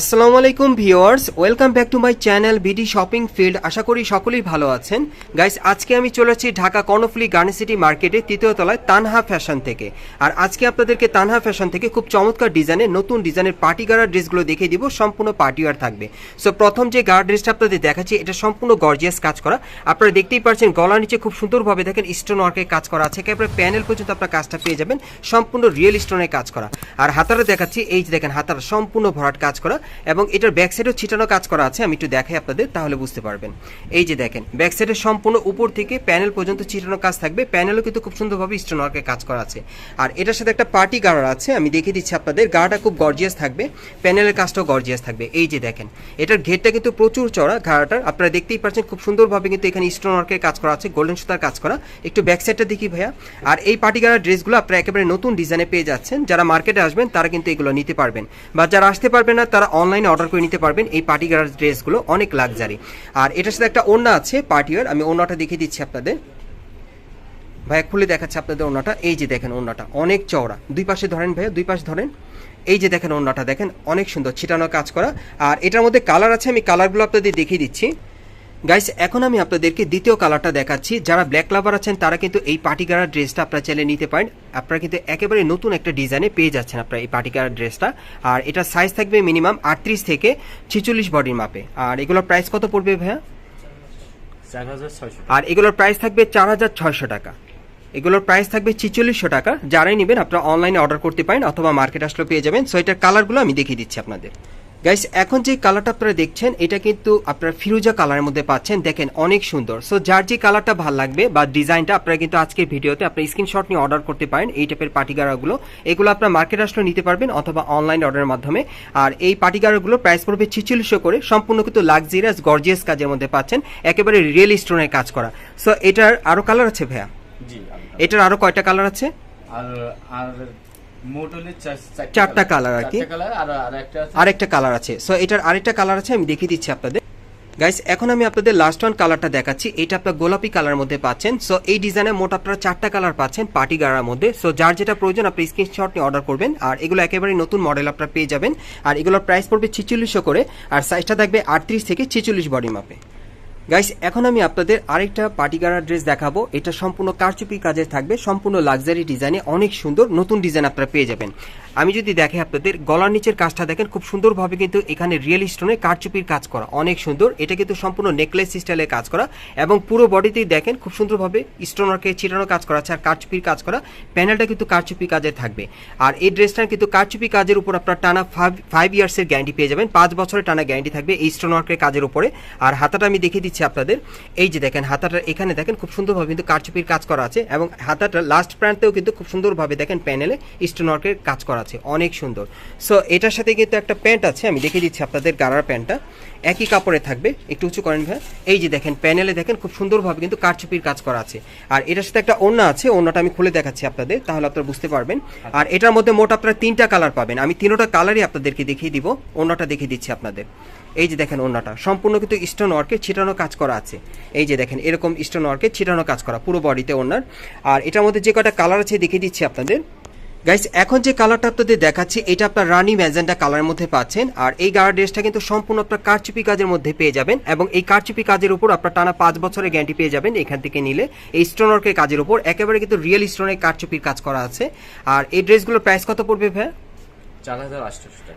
আসসালামু আলাইকুম viewers, welcome back to my channel BD shopping field. আশা করি সকলেই ভালো আছেন। গাইস, আজকে আমি চলে চলেছি ঢাকা কর্ণফুলি গার্ডেন সিটি মার্কেটে তৃতীয় তলায় তানহা ফ্যাশন থেকে। আর আজকে আপনাদেরকে তানহা ফ্যাশন থেকে খুব চমৎকার ডিজাইনের, নতুন ডিজাইনের পার্টি গার্ডার ড্রেসগুলো দেখিয়ে দিব। সম্পূর্ণ পার্টি ওয়ার থাকবে। সো, প্রথম যে গার্ড ড্রেসটা আপনাদের দেখাচ্ছি, এটা সম্পূর্ণ গর্জিয়াস কাজ করা। আপনারা দেখতেই পাচ্ছেন গলার নিচে খুব সুন্দরভাবে দেখেন স্টোন ওয়ার্কের কাজ করা আছে। একেবারে প্যানেল পর্যন্ত আপনার কাজটা পেয়ে যাবেন। সম্পূর্ণ রিয়েল স্টোনের কাজ করা। আর হাতারা দেখাচ্ছি, এই যে দেখেন হাতারা সম্পূর্ণ ভরাট কাজ করা। এবং এটার ব্যাক সাইডেও ছিটানো কাজ করা আছে, আমি একটু দেখাই আপনাদের, তাহলে বুঝতে পারবেন। এই যে দেখেন ব্যাক সাইডের সম্পূর্ণ উপর থেকে প্যানেল পর্যন্ত ছিটানো কাজ থাকবে, প্যানেলও কিন্তু খুব সুন্দরভাবে স্টোন ওয়ার্কের কাজ করা আছে। আর এটার সাথে একটা পার্টি গার্ডার আছে, আমি দেখিয়ে দিচ্ছি আপনাদের গাড়াটা খুব গর্জিয়াস থাকবে, প্যানেলের কাজটাও গর্জিয়াস থাকবে। এই যে দেখেন, এটার ঘেরটা কিন্তু প্রচুর চড়া ঘাড়াটার, আপনারা দেখতেই পাচ্ছেন খুব সুন্দরভাবে কিন্তু এখানে স্টোন ওয়ার্কের কাজ করা আছে গোল্ডেন সুতার কাজ করা। একটু ব্যাক সাইডটা দেখি ভাইয়া। আর এই পার্টি গার্ডার ড্রেসগুলো আপনারা একেবারে নতুন ডিজাইনে পেয়ে যাচ্ছেন, যারা মার্কেটে আসবেন তারা কিন্তু এগুলো নিতে পারবেন। বা যারা আসতে পারবেন না, তারা অনলাইনে অর্ডার করে নিতে পারবেন এই পার্টি গার্স ড্রেসগুলো অনেক লাক্সারি আর এটার সাথে একটা ওড়না আছে পার্টি ওয়ার আমি ওড়নাটা দেখিয়ে দিচ্ছি আপনাদের। ভাইয়া খুলে দেখাচ্ছে আপনাদের ওড়নাটা। এই যে দেখেন ওড়নাটা, অনেক চওড়া। দুই পাশে ধরেন ভাইয়া, দুই পাশে ধরেন। এই যে দেখেন ওড়নাটা, দেখেন, অনেক সুন্দর, ছিটানো কাজ করা। আর এটার মধ্যে কালার আছে, আমি কালারগুলো আপনাদের দেখিয়ে দিচ্ছি। গাইস এখন আমি আপনাদেরকে দ্বিতীয় কালারটা দেখাচ্ছি। যারা ব্ল্যাক লাভার আছেন তারা কিন্তু এই পার্টিকালার ড্রেসটা আপনারা চাইলে নিতে পারেন। আপনারা কিন্তু একেবারে নতুন একটা ডিজাইনে পেয়ে যাচ্ছেন আপনারা এই পার্টিকালার ড্রেসটা আর এটা সাইজ থাকবে মিনিমাম আটত্রিশ থেকে ছিচল্লিশ বডির মাপে। আর এগুলোর প্রাইস কত পড়বে ভাইয়া? আর এগুলোর প্রাইস থাকবে চার হাজার ছয়শো টাকা। এগুলোর প্রাইস থাকবে ছিচল্লিশশো টাকা। যারাই নেবেন আপনারা অনলাইনে অর্ডার করতে পারেন অথবা মার্কেট আসলে পেয়ে যাবেন। সো এটার কালারগুলো আমি দেখিয়ে দিচ্ছি আপনাদের। গাইস এখন যে কালারটা আপনারা দেখছেন এটা কিন্তু আপনারা ফিরোজা কালারের মধ্যে পাচ্ছেন। দেখেন অনেক সুন্দর। সো যার যে কালারটা ভালো লাগবে বা ডিজাইনটা আপনারা কিন্তু আজকের ভিডিওতে আপনার স্ক্রিনশট নিয়ে অর্ডার করতে পারেন এই টাইপের পাটিগারাগুলো এগুলো আপনার মার্কেট আসলে নিতে পারবেন অথবা অনলাইন অর্ডারের মাধ্যমে। আর এই পাটিগারাগুলো প্রাইস পড়বে ছিচল্লিশশো করে। সম্পূর্ণ কিন্তু লাক্সারিয়াস গর্জিয়াস কাজের মধ্যে পাচ্ছেন। একেবারে রিয়েল স্টোনের কাজ করা। সো এটার আরও কালার আছে ভাইয়া? জি এটার আরও কয়টা কালার আছে? আর আর মোট হলে চার- চারটা আর কি। কালার আর আছে আরেকটা কালার আছে। সো এটার আরেকটা কালার আছে আমি দেখিয়ে দিচ্ছি আপনাদের। গাইস এখন আমি আপনাদের লাস্ট ওয়ান কালারটা দেখাচ্ছি। এটা আপনার গোলাপি কালার মধ্যে পাচ্ছেন। সো এই ডিজাইনে মোট আপনারা চারটা কালার পাচ্ছেন পার্টি গাড়ার মধ্যে। সো যার যেটা প্রয়োজন আপনি স্ক্রিনশট নিয়ে অর্ডার করবেন। আর এগুলো একেবারে নতুন মডেল আপনারা পেয়ে যাবেন। আর এগুলোর প্রাইস পড়বে ছিচল্লিশশো করে। আর সাইজটা থাকবে আটত্রিশ থেকে ছিচল্লিশ বডি মাপে গাইস এখন আমি আপনাদের আরেকটা পার্টিকার ড্রেস দেখাবো। এটা সম্পূর্ণ কারচুপি কাজের থাকবে, সম্পূর্ণ লাক্সারি ডিজাইনে অনেক সুন্দর নতুন ডিজাইন আপনারা পেয়ে যাবেন। আমি যদি দেখে আপনাদের, গলার নিচের কাজটা দেখেন, খুব সুন্দরভাবে কিন্তু এখানে রিয়েল স্টোনে কারচুপির কাজ করা, অনেক সুন্দর। এটা কিন্তু সম্পূর্ণ নেকলেস স্টাইলে কাজ করা এবং পুরো বডিতেই দেখেন খুব সুন্দরভাবে স্টোনারকে ছিটানো কাজ করা আছে আর কারচুপির কাজ করা। প্যানেলটা কিন্তু কারচুপি কাজের থাকবে। আর এই ড্রেসটা কিন্তু কারচুপি কাজের উপর আপনার টানা ফাইভ ফাইভ ইয়ার্সের গ্যারান্টি পেয়ে যাবেন। পাঁচ বছরের টানা গ্যারান্টি থাকবে এই স্টোন ওয়ার্কের কাজের উপরে। আর হাতাটা আমি দেখিয়ে দিচ্ছি আপনাদের। এই যে দেখেন, হাতাটা এখানে দেখেন খুব সুন্দরভাবে কিন্তু কারচুপির কাজ করা আছে এবং হাতাটা লাস্ট প্রান্তেও কিন্তু খুব সুন্দরভাবে দেখেন প্যানেলে স্টোন ওয়ার্কের কাজ করা আছে, অনেক সুন্দর। সো এটার সাথে কিন্তু একটা প্যান্ট আছে, আমি দেখে দিচ্ছি আপনাদের গাড়ার প্যান্টটা। একই কাপড়ে থাকবে, একটু উঁচু করেন ভাই। এই যে দেখেন, প্যানেলে দেখেন, খুব সুন্দরভাবে কিন্তু কারচুপির কাজ করা আছে। আর এটার সাথে একটা ওড়না আছে, ওড়নাটা আমি খুলে দেখাচ্ছি আপনাদের, তাহলে আপনারা বুঝতে পারবেন। আর এটার মধ্যে মোট আপনারা তিনটা কালার পাবেন। আমি তিনোটা কালারই আপনাদেরকে দেখিয়ে দিব, ওড়নাটা দেখিয়ে দিচ্ছি আপনাদের। এই যে দেখেন ওড়নাটা, সম্পূর্ণ কিন্তু স্টোন ওয়ার্কে ছিটানো কাজ করা আছে। এই যে দেখেন, এরকম স্টোন ওয়ার্কে ছিটানো কাজ করা, পুরো বডিতে ওড়নার। আর এটার মধ্যে যে কটা কালার আছে, দেখিয়ে দিচ্ছি আপনাদের। গাইস এখন যে কালারটা আপনাদের দেখাচ্ছি এটা আপনার রানি ম্যাজেন্টা কালারের মধ্যে পাচ্ছেন। আর এই গাড়া ড্রেসটা কিন্তু সম্পূর্ণ আপনার কারচুপি কাজের মধ্যে পেয়ে যাবেন এবং এই কারচুপি কাজের উপর আপনার টানা পাঁচ বছরের গ্যারান্টি পেয়ে যাবেন এখান থেকে নিলে। এই স্টোনওয়ার্কের কাজের উপর একেবারে কিন্তু রিয়েল স্টোনের কারচুপির কাজ করা আছে। আর এই ড্রেসগুলোর প্রাইস কত পড়বে ভাই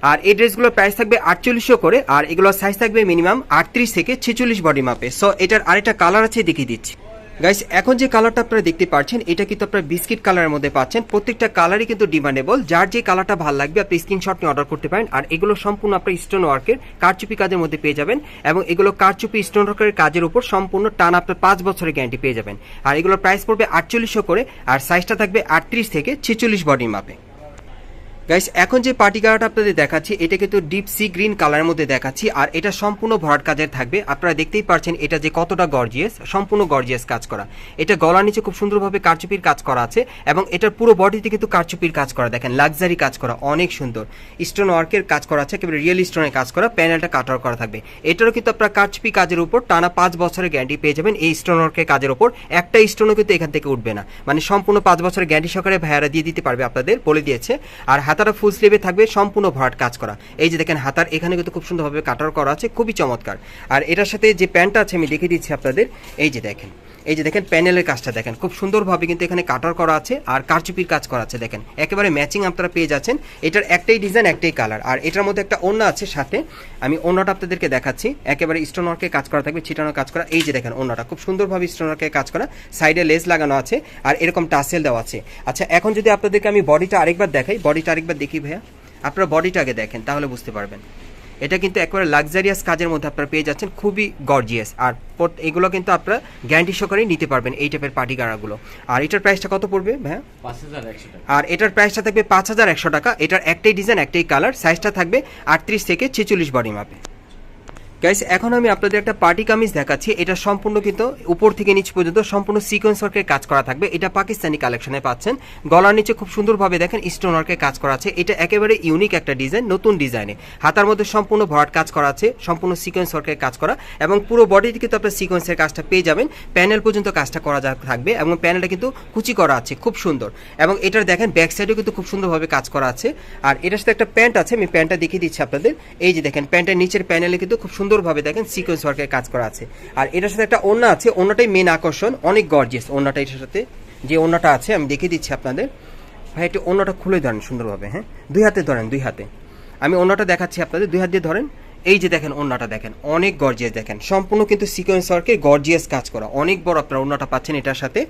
আর এই ড্রেসগুলোর প্রাইস থাকবে আটচল্লিশশো করে আর এগুলোর সাইজ থাকবে মিনিমাম আটত্রিশ থেকে ছেচল্লিশ বডি মাপে সো এটার আরেকটা কালার আছে দেখিয়ে দিচ্ছি। গাইস এখন যে কালারটা আপনারা দেখতে পাচ্ছেন, এটা কিন্তু আপনারা বিস্কিট কালারের মধ্যে পাচ্ছেন। প্রত্যেকটা কালারই কিন্তু ডিমান্ডেবল যার যে কালারটা ভালো লাগবে, আপনি স্ক্রিনশট নিয়ে অর্ডার করতে পারেন। আর এগুলো সম্পূর্ণ আপনার স্টোন ওয়ার্কের কারচুপি কাজের মধ্যে পেয়ে যাবেন এবং এগুলো কারচুপি স্টোন ওয়ার্কের কাজের উপর সম্পূর্ণ টান আপনার পাঁচ বছরের গ্যারান্টি পেয়ে যাবেন। আর এগুলোর প্রাইস পড়বে আটচল্লিশশো করে, আর সাইজটা থাকবে আটত্রিশ থেকে ছেচল্লিশ বডি মাপে গাইস এখন যে পার্টি গার্ড আপনাদের দেখাচ্ছি, এটা কিন্তু ডিপ সি গ্রিন কালারের মধ্যে দেখাচ্ছি, আর এটা সম্পূর্ণ ভরাট কাজের থাকবে। আপনারা দেখতেই পারছেন, এটা যে কতটা গর্জিয়াস সম্পূর্ণ গর্জিয়াস কাজ করা। এটা গলার নিচে খুব সুন্দরভাবে কারচুপির কাজ করা আছে, এবং এটার পুরো বডিতে কিন্তু কারচুপির কাজ করা। দেখেন লাক্সারি কাজ করা, অনেক সুন্দর। স্টোন ওয়ার্কের কাজ করা আছে, একেবারে রিয়েল স্টোনের কাজ করা প্যানেলটা কাটার করা থাকবে। এটারও কিন্তু আপনার কারচুপি কাজের উপর টানা পাঁচ বছরের গ্যারান্টি পেয়ে যাবেন এই স্টোন ওয়ার্কের কাজের উপর। একটা স্টোনও কিন্তু এখান থেকে উঠবে না। মানে সম্পূর্ণ পাঁচ বছরের গ্যারান্টি সহকারে ভাইয়ারা দিয়ে দিতে পারবে আপনাদের, বলে দিয়েছে। আর হাতে হাতাটা ফুল স্লিভে থাকবে, সম্পূর্ণ ভরাট কাজ করা। এই যে দেখেন হাতার, এখানে কিন্তু খুব সুন্দরভাবে কাটার করা আছে, খুবই চমৎকার। আর এটার সাথে যে প্যান্টটা আছে, আমি দেখে দিচ্ছি আপনাদের। এই যে দেখেন। এই যে দেখেন প্যানেলের কাজটা দেখেন, খুব সুন্দরভাবে কিন্তু এখানে কাটার করা আছে আর কারচুপির কাজ করা আছে দেখেন। একেবারে ম্যাচিং আপনারা পেয়ে যাচ্ছেন। এটার একটাই ডিজাইন একটাই কালার আর এটার মধ্যে একটা ওড়না আছে সাথে। আমি ওড়নাটা আপনাদেরকে দেখাচ্ছি। একেবারে স্টোন ওয়ার্কে কাজ করা থাকবে, ছিটানো কাজ করা। এই যে দেখেন ওড়নাটা, খুব সুন্দরভাবে স্টোন ওয়ার্কে কাজ করা। সাইডে লেস লাগানো আছে আর এরকম টাসেল দেওয়া আছে। আচ্ছা এখন যদি আপনাদেরকে আমি বডিটা আরেকবার দেখাই। বডিটা আরেকবার দেখি ভাইয়া। আপনারা বডিটা আগে দেখেন, তাহলে বুঝতে পারবেন। এটা কিন্তু একবারে লাক্সারিয়াস কাজের মধ্যে আপনারা পেয়ে যাচ্ছেন খুবই গর্জিয়াস আর এগুলো কিন্তু আপনারা গ্যারান্টি সহকারে নিতে পারবেন এই টাইপের পার্টি গাড়াগুলো। আর এটার প্রাইসটা কত পড়বে টাকা। আর এটার প্রাইসটা থাকবে পাঁচ হাজার একশো টাকা। এটার একটাই ডিজাইন একটাই কালার সাইজটা থাকবে আটত্রিশ থেকে ছেচল্লিশ বডি মাপে গাইস এখন আমি আপনাদের একটা পার্টি কামিজ দেখাচ্ছি। এটা সম্পূর্ণ কিন্তু উপর থেকে নিচ পর্যন্ত সম্পূর্ণ সিকোয়েন্স ওয়ার্কের কাজ করা থাকবে। এটা পাকিস্তানি কালেকশনে পাচ্ছেন। গলার নিচে খুব সুন্দরভাবে দেখেন স্টোন ওয়ার্কের কাজ করা আছে। এটা একেবারে ইউনিক একটা ডিজাইন নতুন ডিজাইনে হাতার মধ্যে সম্পূর্ণ ভরাট কাজ করা আছে, সম্পূর্ণ সিকোয়েন্স ওয়ার্কের কাজ করা। এবং পুরো বডিতে কিন্তু আপনার সিকোয়েন্সের কাজটা পেয়ে যাবেন। প্যানেল পর্যন্ত কাজটা করা থাকবে এবং প্যানেলটা কিন্তু কুচি করা আছে, খুব সুন্দর। এবং এটার দেখেন ব্যাক সাইডেও কিন্তু খুব সুন্দরভাবে কাজ করা আছে। আর এটার সাথে একটা প্যান্ট আছে, আমি প্যান্টটা দেখিয়ে দিচ্ছি আপনাদের। এই যে দেখেন প্যান্টের নিচের প্যানেলে কিন্তু খুব সুন্দরভাবে দেখেন সিকোয়েন্স ওয়ার্কের কাজ করা আছে। আর এটার সাথে একটা ওড়না আছে, ওড়নাটাই মেন আকর্ষণ, অনেক গর্জিয়াস ওড়নাটা এটার সাথে, যে ওড়নাটা আছে, আমি দেখে দিচ্ছি আপনাদের। ভাই, একটু ওড়নাটা খুলে ধরেন সুন্দরভাবে হ্যাঁ? দুই হাতে ধরেন, দুই হাতে। আমি ওড়নাটা দেখাচ্ছি আপনাদের, দুই হাত দিয়ে ধরেন। এই যে দেখেন ওড়নাটা দেখেন, অনেক গর্জিয়াস দেখেন। সম্পূর্ণ কিন্তু সিকোয়েন্স ওয়ার্কের গর্জিয়াস কাজ করা। অনেক বড় আপনারা ওড়নাটা পাচ্ছেন এটার সাথে।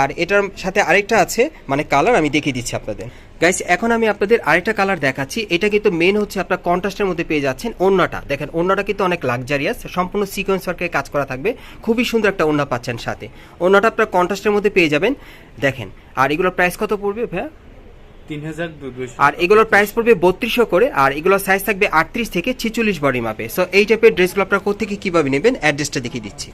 আর এটার সাথে আরেকটা আছে মানে কালার আমি দেখিয়ে দিচ্ছি আপনাদের। গাইস এখন আমি আপনাদের আরেকটা কালার দেখাচ্ছি। এটা কিন্তু মেন হচ্ছে আপনার কন্ট্রাস্টের মধ্যে পেয়ে যাচ্ছেন ওড়নাটা। দেখেন, ওড়নাটা কিন্তু অনেক লাক্সারিয়াস সম্পূর্ণ সিকোয়েন্স ওয়ার্কের কাজ করা থাকবে। খুবই সুন্দর একটা ওড়না পাচ্ছেন সাথে। ওড়নাটা আপনার কন্ট্রাস্টের মধ্যে পেয়ে যাবেন। দেখেন, আর এগুলোর প্রাইস কত পড়বে ভাইয়া? আর এগুলোর প্রাইস পড়বে বত্রিশশো করে আর এগুলোর সাইজ থাকবে আটত্রিশ থেকে ছিচল্লিশ বডি মাপে সো এই টাইপের ড্রেসগুলো আপনারা কোথেকে কীভাবে নেবেন অ্যাড্রেসটা দেখিয়ে দিচ্ছি।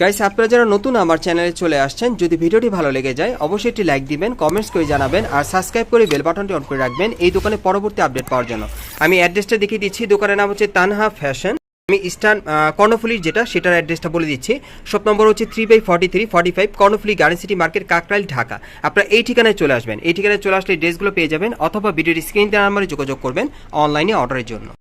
গাইস আপনারা যারা নতুন আমার চ্যানেলে চলে আসছেন যদি ভিডিওটি ভালো লেগে যায় অবশ্যই একটি লাইক দিবেন কমেন্টস করে জানাবেন আর সাবস্ক্রাইব করে বেল বাটনটি অন করে রাখবেন এই দোকানে পরবর্তী আপডেট পাওয়ার জন্য। আমি অ্যাড্রেসটা দেখিয়ে দিচ্ছি দোকানের নাম হচ্ছে তানহা ফ্যাশন আমি ইস্টার্ন কর্ণফুলির যেটা, সেটার অ্যাড্রেসটা বলে দিচ্ছি। শপ নম্বর হচ্ছে three by forty three forty five Karnaphuli garden city market Kakrail, Dhaka. আপনারা এই ঠিকানায় চলে আসবেন। এই ঠিকানায় চলে আসলে ড্রেসগুলো পেয়ে যাবেন, অথবা ভিডিওর স্ক্রিন নাম্বারে যোগাযোগ করবেন অনলাইনে অর্ডারের জন্য।